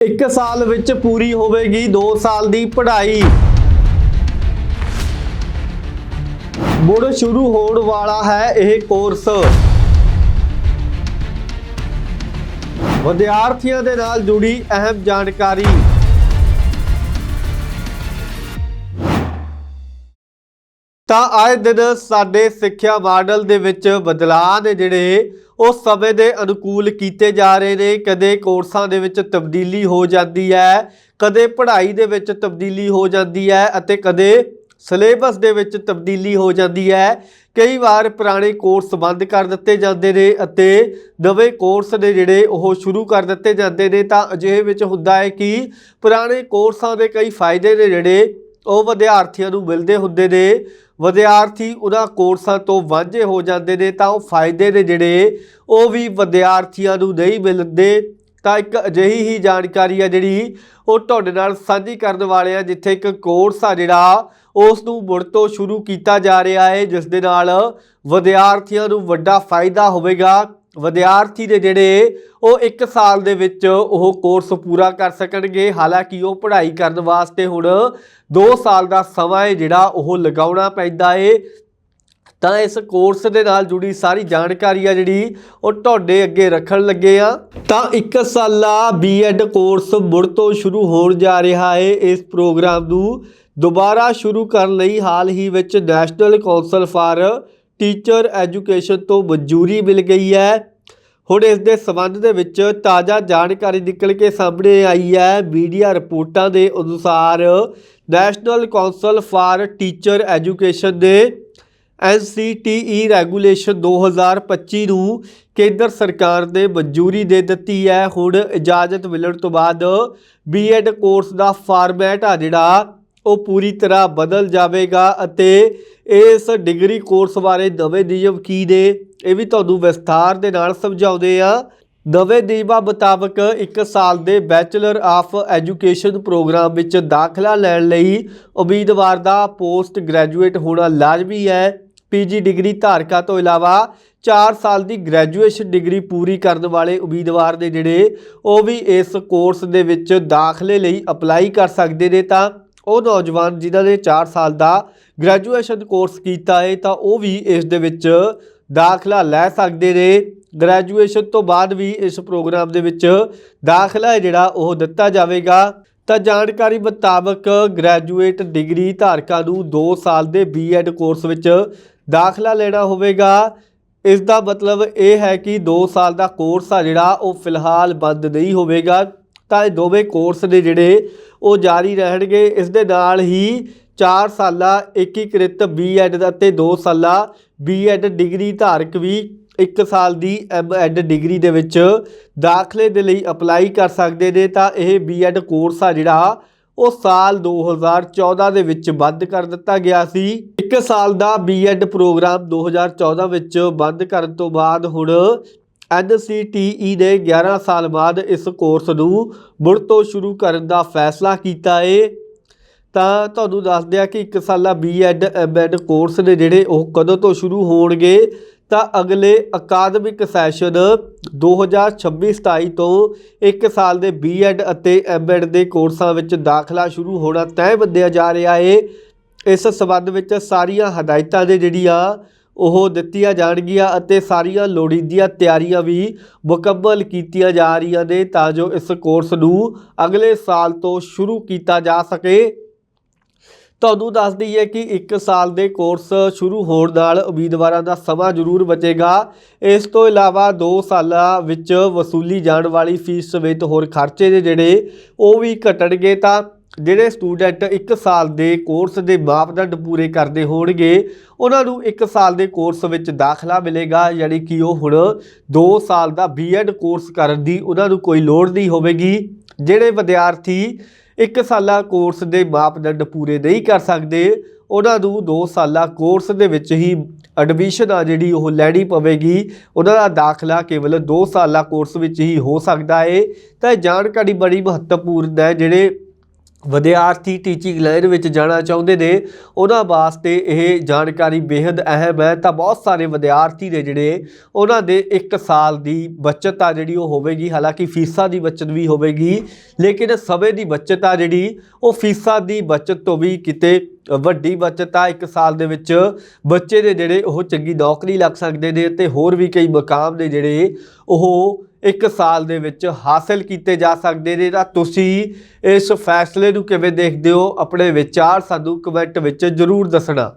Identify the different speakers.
Speaker 1: 1 ਸਾਲ ਵਿੱਚ ਪੂਰੀ ਹੋਵੇਗੀ 2 ਸਾਲ ਦੀ ਪੜ੍ਹਾਈ। ਮੁੜ ਸ਼ੁਰੂ ਹੋਣ ਵਾਲਾ ਹੈ ਇਹ ਕੋਰਸ। ਵਿਦਿਆਰਥੀਆਂ ਦੇ ਨਾਲ ਜੁੜੀ ਅਹਿਮ ਜਾਣਕਾਰੀ। ਤਾਂ ਆਏ ਦਿਨ ਸਾਡੇ ਸਿੱਖਿਆ ਮਾਡਲ ਦੇ ਵਿੱਚ ਬਦਲਾਅ ਨੇ ਜਿਹੜੇ ਉਹ ਸਮੇਂ ਦੇ ਅਨੁਕੂਲ ਕੀਤੇ ਜਾ ਰਹੇ ਨੇ। ਕਦੇ ਕੋਰਸਾਂ ਦੇ ਵਿੱਚ ਤਬਦੀਲੀ ਹੋ ਜਾਂਦੀ ਹੈ, ਕਦੇ ਪੜ੍ਹਾਈ ਦੇ ਵਿੱਚ ਤਬਦੀਲੀ ਹੋ ਜਾਂਦੀ ਹੈ ਅਤੇ ਕਦੇ ਸਿਲੇਬਸ ਦੇ ਵਿੱਚ ਤਬਦੀਲੀ ਹੋ ਜਾਂਦੀ ਹੈ। ਕਈ ਵਾਰ ਪੁਰਾਣੇ ਕੋਰਸ ਬੰਦ ਕਰ ਦਿੱਤੇ ਜਾਂਦੇ ਨੇ ਅਤੇ ਨਵੇਂ ਕੋਰਸ ਨੇ ਜਿਹੜੇ ਉਹ ਸ਼ੁਰੂ ਕਰ ਦਿੱਤੇ ਜਾਂਦੇ ਨੇ। ਤਾਂ ਅਜਿਹੇ ਵਿੱਚ ਹੁੰਦਾ ਹੈ ਕਿ ਪੁਰਾਣੇ ਕੋਰਸਾਂ ਦੇ ਕਈ ਫਾਇਦੇ ਨੇ ਜਿਹੜੇ ਉਹ ਵਿਦਿਆਰਥੀਆਂ ਨੂੰ ਮਿਲਦੇ ਹੁੰਦੇ ਨੇ। ਵਿਦਿਆਰਥੀ ਉਹਨਾਂ ਕੋਰਸਾਂ ਤੋਂ ਵਾਂਝੇ ਹੋ ਜਾਂਦੇ ਨੇ ਤਾਂ ਉਹ ਫਾਇਦੇ ਨੇ ਜਿਹੜੇ ਉਹ ਵੀ ਵਿਦਿਆਰਥੀਆਂ ਨੂੰ ਨਹੀਂ ਮਿਲਦੇ। ਤਾਂ ਇੱਕ ਅਜਿਹੀ ਹੀ ਜਾਣਕਾਰੀ ਆ ਜਿਹੜੀ ਉਹ ਤੁਹਾਡੇ ਨਾਲ ਸਾਂਝੀ ਕਰਨ ਵਾਲੇ ਆ, ਜਿੱਥੇ ਇੱਕ ਕੋਰਸ ਆ ਜਿਹੜਾ ਉਸ ਨੂੰ ਮੁੜ ਤੋਂ ਸ਼ੁਰੂ ਕੀਤਾ ਜਾ ਰਿਹਾ ਹੈ, ਜਿਸ ਦੇ ਨਾਲ ਵਿਦਿਆਰਥੀਆਂ ਨੂੰ ਵੱਡਾ ਫਾਇਦਾ ਹੋਵੇਗਾ। ਵਿਦਿਆਰਥੀ ਦੇ ਜਿਹੜੇ ਉਹ 1 ਸਾਲ ਦੇ ਵਿੱਚ ਉਹ ਕੋਰਸ ਪੂਰਾ ਕਰ ਸਕਣਗੇ। ਹਾਲਾਂਕਿ ਉਹ ਪੜ੍ਹਾਈ ਕਰਨ ਵਾਸਤੇ ਹੁਣ 2 ਸਾਲ ਦਾ ਸਮਾਂ ਹੈ ਜਿਹੜਾ ਉਹ ਲਗਾਉਣਾ ਪੈਂਦਾ ਏ। ਤਾਂ ਇਸ ਕੋਰਸ ਦੇ ਨਾਲ ਜੁੜੀ ਸਾਰੀ ਜਾਣਕਾਰੀ ਆ ਜਿਹੜੀ ਉਹ ਤੁਹਾਡੇ ਅੱਗੇ ਰੱਖਣ ਲੱਗੇ ਆ। ਤਾਂ 1 ਸਾਲਾ ਬੀਐਡ ਕੋਰਸ ਮੁੜ ਤੋਂ ਸ਼ੁਰੂ ਹੋਣ ਜਾ ਰਿਹਾ ਹੈ ਇਸ ਪ੍ਰੋਗਰਾਮ ਨੂੰ। ਦੁਬਾਰਾ ਸ਼ੁਰੂ ਕਰਨ ਲਈ ਹਾਲ ਹੀ ਵਿੱਚ national council for teacher education ਤੋਂ ਮਨਜ਼ੂਰੀ ਮਿਲ ਗਈ ਹੈ। ਹੁਣ ਇਸ ਦੇ ਸਬੰਧ ਦੇ ਵਿੱਚ ਤਾਜ਼ਾ ਜਾਣਕਾਰੀ ਨਿਕਲ ਕੇ ਸਾਹਮਣੇ ਆਈ ਹੈ। ਮੀਡੀਆ ਰਿਪੋਰਟਾਂ ਦੇ ਅਨੁਸਾਰ national council for teacher education ਦੇ NCTE ਰੈਗੂਲੇਸ਼ਨ 2025 ਨੂੰ ਕੇਂਦਰ ਸਰਕਾਰ ਨੇ ਮਨਜ਼ੂਰੀ ਦੇ ਦਿੱਤੀ ਹੈ। ਹੁਣ ਇਜਾਜ਼ਤ ਮਿਲਣ ਤੋਂ ਬਾਅਦ ਬੀਐਡ ਕੋਰਸ ਦਾ ਫਾਰਮੈਟ ਆ ਜਿਹੜਾ ਉਹ ਪੂਰੀ ਤਰ੍ਹਾਂ ਬਦਲ ਜਾਵੇਗਾ ਅਤੇ ਇਸ ਡਿਗਰੀ ਕੋਰਸ ਬਾਰੇ ਨਵੇਂ ਨਿਯਮ ਕੀ ਨੇ, ਇਹ ਵੀ ਤੁਹਾਨੂੰ ਵਿਸਥਾਰ ਦੇ ਨਾਲ ਸਮਝਾਉਂਦੇ ਆ ਨਵੇਂ ਨਿਯਮਾਂ ਮੁਤਾਬਕ 1 ਸਾਲ ਦੇ ਬੈਚਲਰ ਆਫ ਐਜੂਕੇਸ਼ਨ ਪ੍ਰੋਗਰਾਮ ਵਿੱਚ ਦਾਖਲਾ ਲੈਣ ਲਈ ਉਮੀਦਵਾਰ ਦਾ ਪੋਸਟ ਗ੍ਰੈਜੂਏਟ ਹੋਣਾ ਲਾਜ਼ਮੀ ਹੈ। ਪੀਜੀ ਡਿਗਰੀ ਧਾਰਕਾਂ ਤੋਂ ਇਲਾਵਾ 4 ਸਾਲ ਦੀ ਗ੍ਰੈਜੂਏਸ਼ਨ ਡਿਗਰੀ ਪੂਰੀ ਕਰਨ ਵਾਲੇ ਉਮੀਦਵਾਰ ਦੇ ਜਿਹੜੇ, ਉਹ ਵੀ ਇਸ ਕੋਰਸ ਦੇ ਵਿੱਚ ਦਾਖਲੇ ਲਈ ਅਪਲਾਈ ਕਰ ਸਕਦੇ ਨੇ ਤਾਂ ਉਹ ਨੌਜਵਾਨ ਜਿਨ੍ਹਾਂ ਨੇ 4 ਸਾਲ ਦਾ ਗ੍ਰੈਜੂਏਸ਼ਨ ਕੋਰਸ ਕੀਤਾ ਹੈ ਤਾਂ ਉਹ ਵੀ ਇਸ ਦੇ ਵਿੱਚ ਦਾਖਲਾ ਲੈ ਸਕਦੇ ਨੇ। ਗ੍ਰੈਜੂਏਸ਼ਨ ਤੋਂ ਬਾਅਦ ਵੀ ਇਸ ਪ੍ਰੋਗਰਾਮ ਦੇ ਵਿੱਚ ਦਾਖਲਾ ਹੈ ਜਿਹੜਾ ਉਹ ਦਿੱਤਾ ਜਾਵੇਗਾ। ਤਾਂ ਜਾਣਕਾਰੀ ਮੁਤਾਬਕ ਗ੍ਰੈਜੂਏਟ ਡਿਗਰੀ ਧਾਰਕਾਂ ਨੂੰ 2 ਸਾਲ ਦੇ ਬੀਐਡ ਕੋਰਸ ਵਿੱਚ ਦਾਖਲਾ ਲੈਣਾ ਹੋਵੇਗਾ। ਇਸ ਦਾ ਮਤਲਬ ਇਹ ਹੈ ਕਿ 2 ਸਾਲ ਦਾ ਕੋਰਸ ਆ ਜਿਹੜਾ, ਉਹ ਫਿਲਹਾਲ ਬੰਦ ਨਹੀਂ ਹੋਵੇਗਾ। ਤਾਂ ਇਹ ਦੋਵੇਂ ਕੋਰਸ ਨੇ ਜਿਹੜੇ ਉਹ ਜਾਰੀ ਰਹਿਣਗੇ। ਇਸ ਦੇ ਨਾਲ ਹੀ 4 ਸਾਲਾ, ਏਕੀਕ੍ਰਿਤ ਬੀਐਡ ਅਤੇ 2 ਸਾਲਾ ਬੀਐਡ ਡਿਗਰੀ ਧਾਰਕ ਵੀ 1 ਸਾਲ ਦੀ ਐਮਐਡ ਡਿਗਰੀ ਦੇ ਵਿੱਚ ਦਾਖਲੇ ਦੇ ਲਈ ਅਪਲਾਈ ਕਰ ਸਕਦੇ ਨੇ। ਤਾਂ ਇਹ ਬੀਐਡ ਕੋਰਸ ਆ ਜਿਹੜਾ ਉਹ ਸਾਲ 2014 ਦੇ ਵਿੱਚ ਬੰਦ ਕਰ ਦਿੱਤਾ ਗਿਆ ਸੀ। 1 ਸਾਲ ਦਾ ਬੀਐਡ ਪ੍ਰੋਗਰਾਮ 2014 ਵਿੱਚ ਬੰਦ ਕਰਨ ਤੋਂ ਬਾਅਦ ਹੁਣ NCTE ਨੇ 11 ਸਾਲ ਬਾਅਦ ਇਸ ਕੋਰਸ ਨੂੰ ਮੁੜ ਤੋਂ ਸ਼ੁਰੂ ਕਰਨ ਦਾ ਫੈਸਲਾ ਕੀਤਾ ਏ। ਤਾਂ ਤੁਹਾਨੂੰ ਦੱਸ ਦਿਆਂ ਕਿ 1 ਸਾਲਾ ਬੀਐਡ ਐਮਐਡ ਕੋਰਸ ਨੇ ਜਿਹੜੇ ਉਹ ਕਦੋਂ ਤੋਂ ਸ਼ੁਰੂ ਹੋਣਗੇ? ਤਾਂ ਅਗਲੇ ਅਕਾਦਮਿਕ ਸੈਸ਼ਨ 2026-27 ਤੋਂ 1 ਸਾਲ ਦੇ ਬੀਐਡ ਅਤੇ ਐਮਐਡ ਦੇ ਕੋਰਸਾਂ ਵਿੱਚ ਦਾਖਲਾ ਸ਼ੁਰੂ ਹੋਣਾ ਤੈਅ ਬੰਦਿਆ ਜਾ ਰਿਹਾ ਏ। ਇਸ ਸਬੰਧ ਵਿੱਚ ਸਾਰੀਆਂ ਹਦਾਇਤਾਂ ਦੇ ਜਿਹੜੀਆਂ ਉਹ ਦਿੱਤੀਆਂ ਜਾਣਗੀਆਂ ਅਤੇ ਸਾਰੀਆਂ ਲੋੜੀਂਦੀਆਂ ਤਿਆਰੀਆਂ ਵੀ ਮੁਕੰਮਲ ਕੀਤੀਆਂ ਜਾ ਰਹੀਆਂ ਨੇ ਤਾਂ ਜੋ ਇਸ ਕੋਰਸ ਨੂੰ ਅਗਲੇ ਸਾਲ ਤੋਂ ਸ਼ੁਰੂ ਕੀਤਾ ਜਾ ਸਕੇ। ਤੁਹਾਨੂੰ ਦੱਸ ਦਈਏ ਕਿ 1 ਸਾਲ ਦੇ ਕੋਰਸ ਸ਼ੁਰੂ ਹੋਣ ਨਾਲ ਉਮੀਦਵਾਰਾਂ ਦਾ ਸਮਾਂ ਜ਼ਰੂਰ ਬਚੇਗਾ। ਇਸ ਤੋਂ ਇਲਾਵਾ 2 ਸਾਲਾਂ ਵਿੱਚ ਵਸੂਲੀ ਜਾਣ ਵਾਲੀ ਫੀਸ ਸਮੇਤ ਹੋਰ ਖਰਚੇ ਨੇ ਜਿਹੜੇ ਉਹ ਵੀ ਘਟਣਗੇ ਤਾਂ ਜਿਹੜੇ ਸਟੂਡੈਂਟ 1 ਸਾਲ ਦੇ ਕੋਰਸ ਦੇ ਮਾਪਦੰਡ ਪੂਰੇ ਕਰਦੇ ਹੋਣਗੇ, ਉਹਨਾਂ ਨੂੰ 1 ਸਾਲ ਦੇ ਕੋਰਸ ਵਿੱਚ ਦਾਖਲਾ ਮਿਲੇਗਾ, ਯਾਨੀ ਕਿ ਉਹ ਹੁਣ 2 ਸਾਲ ਦਾ ਬੀਐਡ ਕੋਰਸ ਕਰਨ ਦੀ ਉਹਨਾਂ ਨੂੰ ਕੋਈ ਲੋੜ ਨਹੀਂ ਹੋਵੇਗੀ। ਜਿਹੜੇ ਵਿਦਿਆਰਥੀ 1 ਸਾਲਾ ਕੋਰਸ ਦੇ ਮਾਪਦੰਡ ਪੂਰੇ ਨਹੀਂ ਕਰ ਸਕਦੇ, ਉਹਨਾਂ ਨੂੰ 2 ਸਾਲਾ ਕੋਰਸ ਦੇ ਵਿੱਚ ਹੀ ਐਡਮਿਸ਼ਨ ਆ ਜਿਹੜੀ ਉਹ ਲੈਣੀ ਪਵੇਗੀ। ਉਹਨਾਂ ਦਾ ਦਾਖਲਾ ਕੇਵਲ 2 ਸਾਲਾ ਕੋਰਸ ਵਿੱਚ ਹੀ ਹੋ ਸਕਦਾ ਹੈ ਤਾਂ ਇਹ ਜਾਣਕਾਰੀ ਬੜੀ ਮਹੱਤਵਪੂਰਨ ਹੈ, ਜਿਹੜੇ ਵਿਦਿਆਰਥੀ ਟੀਚਿੰਗ ਲਾਈਨ ਵਿੱਚ ਜਾਣਾ ਚਾਹੁੰਦੇ ਨੇ, ਉਹਨਾਂ ਵਾਸਤੇ ਇਹ ਜਾਣਕਾਰੀ ਬੇहद ਅਹਿਮ ਹੈ। ਤਾਂ ਬਹੁਤ ਸਾਰੇ ਵਿਦਿਆਰਥੀ ਨੇ ਜਿਹੜੇ, ਉਹਨਾਂ ਦੇ 1 ਸਾਲ ਦੀ ਬਚਤ ਆ ਜਿਹੜੀ ਉਹ ਹੋਵੇਗੀ। ਹਾਲਾਂਕਿ ਫੀਸਾਂ ਦੀ ਬਚਤ ਵੀ ਹੋਵੇਗੀ, ਲੇਕਿਨ ਸਮੇਂ ਦੀ ਬਚਤ ਆ ਜਿਹੜੀ, ਉਹ ਫੀਸਾਂ ਦੀ ਬਚਤ ਤੋਂ ਵੀ ਕਿਤੇ ਵੱਡੀ ਬਚਤ ਆ। 1 ਸਾਲ ਦੇ ਵਿੱਚ ਬੱਚੇ ਦੇ ਜਿਹੜੇ ਉਹ ਚੰਗੀ ਨੌਕਰੀ ਲੱਗ ਸਕਦੇ ਨੇ ਤੇ ਹੋਰ ਵੀ ਕਈ ਮਕਾਮ ਨੇ ਜਿਹੜੇ ਉਹ ਇੱਕ ਸਾਲ ਦੇ ਵਿੱਚ ਹਾਸਲ ਕੀਤੇ ਜਾ ਸਕਦੇ ਨੇ। ਤਾਂ ਤੁਸੀਂ ਇਸ ਫੈਸਲੇ ਨੂੰ ਕਿਵੇਂ ਦੇਖਦੇ ਹੋ? ਆਪਣੇ ਵਿਚਾਰ ਸਾਨੂੰ ਕਮੈਂਟ ਵਿੱਚ ਜ਼ਰੂਰ ਦੱਸਣਾ।